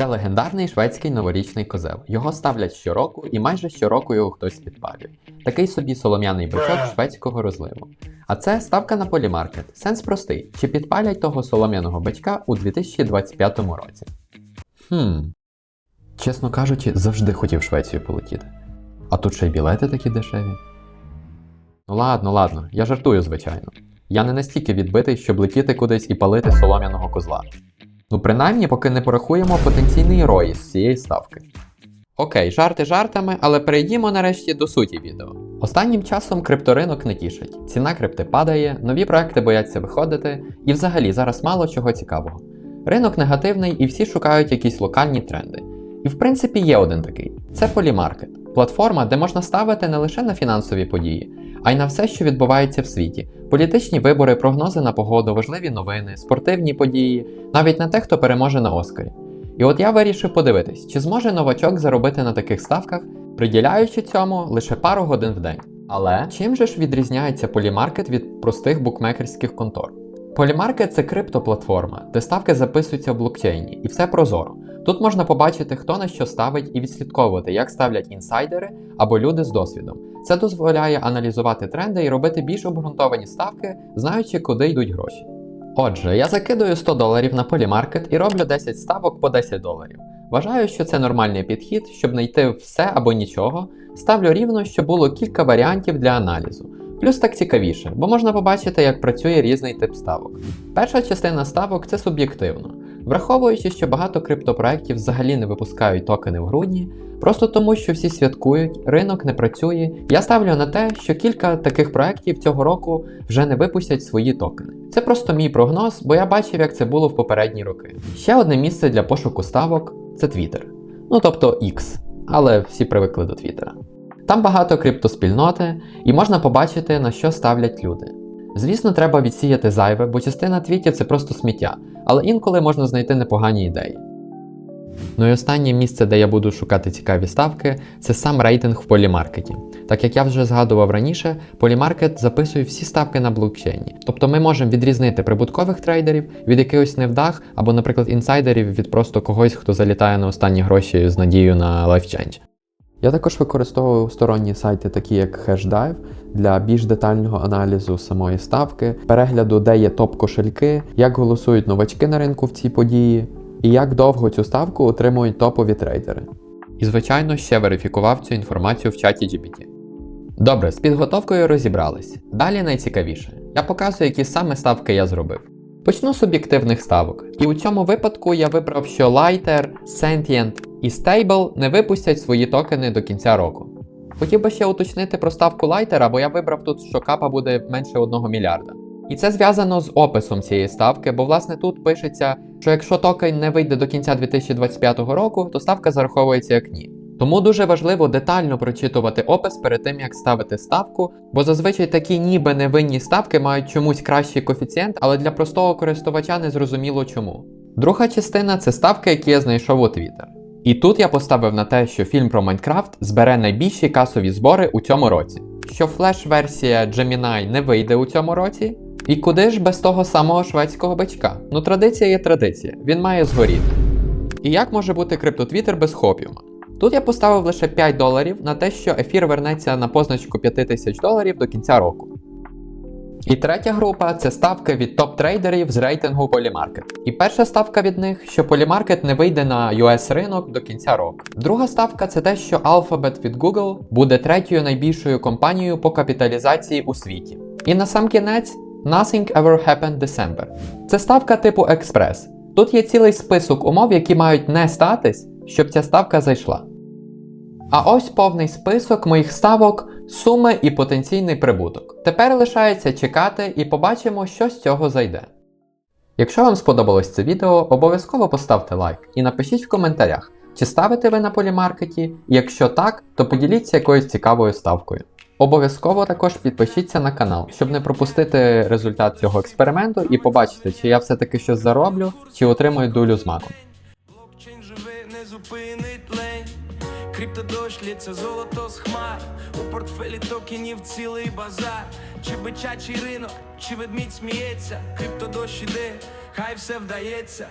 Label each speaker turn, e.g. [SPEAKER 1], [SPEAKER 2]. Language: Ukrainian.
[SPEAKER 1] Це легендарний шведський новорічний козел. Його ставлять щороку, і майже щороку його хтось підпалює. Такий собі солом'яний бичок шведського розливу. А це ставка на полімаркет. Сенс простий: чи підпалять того солом'яного бичка у 2025 році? Хм. Чесно кажучи, завжди хотів Швецію полетіти. А тут ще й білети такі дешеві. Ну ладно, ладно, я жартую, звичайно. Я не настільки відбитий, щоб летіти кудись і палити солом'яного козла. Ну, принаймні, поки не порахуємо потенційний рой з цієї ставки. Окей, жарти жартами, але перейдімо нарешті до суті відео. Останнім часом крипторинок не тішить. Ціна крипти падає, нові проекти бояться виходити, і взагалі зараз мало чого цікавого. Ринок негативний і всі шукають якісь локальні тренди. І в принципі є один такий: це полімаркет, платформа, де можна ставити не лише на фінансові події, а й на все, що відбувається в світі: політичні вибори, прогнози на погоду, важливі новини, спортивні події, навіть на те, хто переможе на Оскарі. І от я вирішив подивитись, чи зможе новачок заробити на таких ставках, приділяючи цьому лише пару годин в день. Але чим же ж відрізняється полімаркет від простих букмекерських контор? Полімаркет це криптоплатформа, де ставки записуються в блокчейні, і все прозоро. Тут можна побачити, хто на що ставить, і відслідковувати, як ставлять інсайдери або люди з досвідом. Це дозволяє аналізувати тренди і робити більш обґрунтовані ставки, знаючи, куди йдуть гроші. Отже, я закидую 100 доларів на полімаркет і роблю 10 ставок по 10 доларів. Вважаю, що це нормальний підхід, щоб знайти все або нічого. Ставлю рівно, щоб було кілька варіантів для аналізу. Плюс так цікавіше, бо можна побачити, як працює різний тип ставок. Перша частина ставок це суб'єктивно. Враховуючи, що багато криптопроєктів взагалі не випускають токени в грудні, просто тому що всі святкують, ринок не працює. Я ставлю на те, що кілька таких проєктів цього року вже не випустять свої токени. Це просто мій прогноз, бо я бачив, як це було в попередні роки. Ще одне місце для пошуку ставок це Twitter. Ну тобто X, але всі привикли до Твіттера. Там багато криптоспільноти, і можна побачити, на що ставлять люди. Звісно, треба відсіяти зайве, бо частина твітів це просто сміття, але інколи можна знайти непогані ідеї. Ну і останнє місце, де я буду шукати цікаві ставки, це сам рейтинг в полімаркеті. Так як я вже згадував раніше, полімаркет записує всі ставки на блокчейні. Тобто ми можемо відрізнити прибуткових трейдерів від якихось невдах, або, наприклад, інсайдерів від просто когось, хто залітає на останні гроші з надією на LifeChange. Я також використовую сторонні сайти, такі як HashDive, для більш детального аналізу самої ставки, перегляду, де є топ-кошельки, як голосують новачки на ринку в цій події, і як довго цю ставку отримують топові трейдери. І, звичайно, ще верифікував цю інформацію в чаті GPT. Добре, з підготовкою розібрались. Далі найцікавіше. Я показую, які саме ставки я зробив. Почну з суб'єктивних ставок. І у цьому випадку я вибрав, що Lighter, Sentient і Stable не випустять свої токени до кінця року. Хотів би ще уточнити про ставку Lighter, бо я вибрав тут, що капа буде менше 1 мільярда. І це зв'язано з описом цієї ставки, бо власне тут пишеться, що якщо токен не вийде до кінця 2025 року, то ставка зараховується як ні. Тому дуже важливо детально прочитувати опис перед тим, як ставити ставку, бо зазвичай такі ніби невинні ставки мають чомусь кращий коефіцієнт, але для простого користувача не зрозуміло чому. Друга частина це ставки, які я знайшов у Twitter. І тут я поставив на те, що фільм про Майнкрафт збере найбільші касові збори у цьому році, що флеш-версія Gemini не вийде у цьому році. І куди ж без того самого шведського бичка? Ну, традиція є традиція, він має згоріти. І як може бути криптотвітер без хопіума? Тут я поставив лише 5 доларів на те, що ефір вернеться на позначку 5000 доларів до кінця року. І третя група це ставки від топ-трейдерів з рейтингу Polymarket. І перша ставка від них, що Polymarket не вийде на US ринок до кінця року. Друга ставка це те, що Alphabet від Google буде третьою найбільшою компанією по капіталізації у світі. І на сам кінець Nothing Ever Happened December. Це ставка типу експрес. Тут є цілий список умов, які мають не статись, щоб ця ставка зайшла. А ось повний список моїх ставок, суми і потенційний прибуток. Тепер лишається чекати і побачимо, що з цього зайде. Якщо вам сподобалось це відео, обов'язково поставте лайк і напишіть в коментарях, чи ставите ви на полімаркеті, якщо так, то поділіться якоюсь цікавою ставкою. Обов'язково також підпишіться на канал, щоб не пропустити результат цього експерименту і побачити, чи я все-таки щось зароблю, чи отримую долю з маком.
[SPEAKER 2] Криптодощ лється золото з хмар. У портфелі токенів цілий базар. Чи бичачий ринок, чи ведмідь сміється. крипто дощ іде, хай все вдається.